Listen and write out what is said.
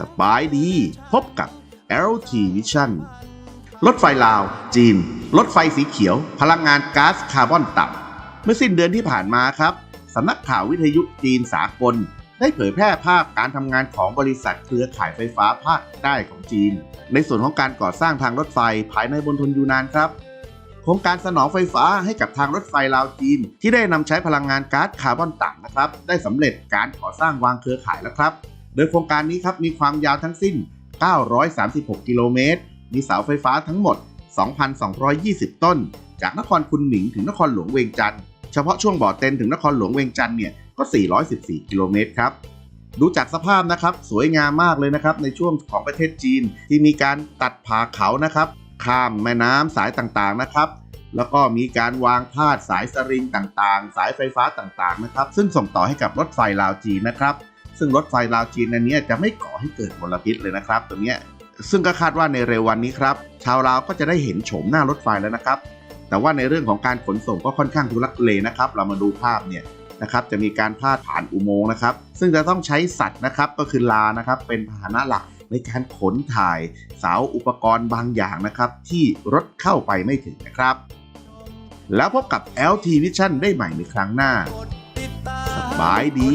สบายดี พบกับ LT Vision รถไฟลาว จีน รถไฟสีเขียว พลังงานก๊าซคาร์บอนต่ำเมื่อสิ้นเดือนที่ผ่านมาครับสำนักข่าววิทยุจีนสากล ได้เผยแพร่ภาพการทำงานของบริษัทเครือข่ายไฟฟ้าภาคใต้ของจีน ในส่วนของการก่อสร้างทางรถไฟภายในบนทนยูนานครับโครงการสนองไฟฟ้าให้กับทางรถไฟลาวจีน ที่ได้นำใช้พลังงานก๊าซคาร์บอนต่ำนะครับ ได้สำเร็จการก่อสร้างวางเครือข่ายแล้วครับ โดยโครงการนี้ครับมีความยาวทั้งสิ้น 936 กิโลเมตร มีเสาไฟฟ้าทั้งหมด 2,220 ต้น จากนครคุนหมิงถึงนครหลวงเวียงจันทร์เฉพาะช่วงบ่อเต็นถึงนครหลวงเวียงจันทร์เนี่ยก็ 414 กิโลเมตรครับดูจากสภาพนะครับสวยงามมากเลยนะครับในช่วงของประเทศจีนที่มีการตัดผาเขานะครับข้ามแม่น้ำสายต่างๆนะครับ แล้วก็มีการวางพาดสายสริงต่างๆ สายไฟฟ้าต่างๆนะครับ ซึ่งส่งต่อให้กับรถไฟลาวจีนนะครับ ซึ่งรถไฟลาวจีนอันนี้จะไม่ก่อให้เกิดมลพิษเลยนะครับ ตัวเนี้ยซึ่งก็คาดว่าในเร็ววันนี้ครับ ชาวลาวก็จะได้เห็นโฉมหน้ารถไฟแล้วนะครับ แต่ว่าในเรื่องของการขนส่งก็ค่อนข้างทุลักทุเลนะครับ เรามาดูภาพเนี่ยนะครับ จะมีการพาดผ่านอุโมงค์นะครับ ซึ่งจะต้องใช้สัตว์นะครับ ก็คือลานะครับ เป็นพาหนะหลักในการขนถ่ายเสาอุปกรณ์บางอย่างนะครับ ที่รถเข้าไปไม่ถึงนะครับ แล้วพบกับ LT Vision ได้ใหม่ในครั้งหน้า สบายดี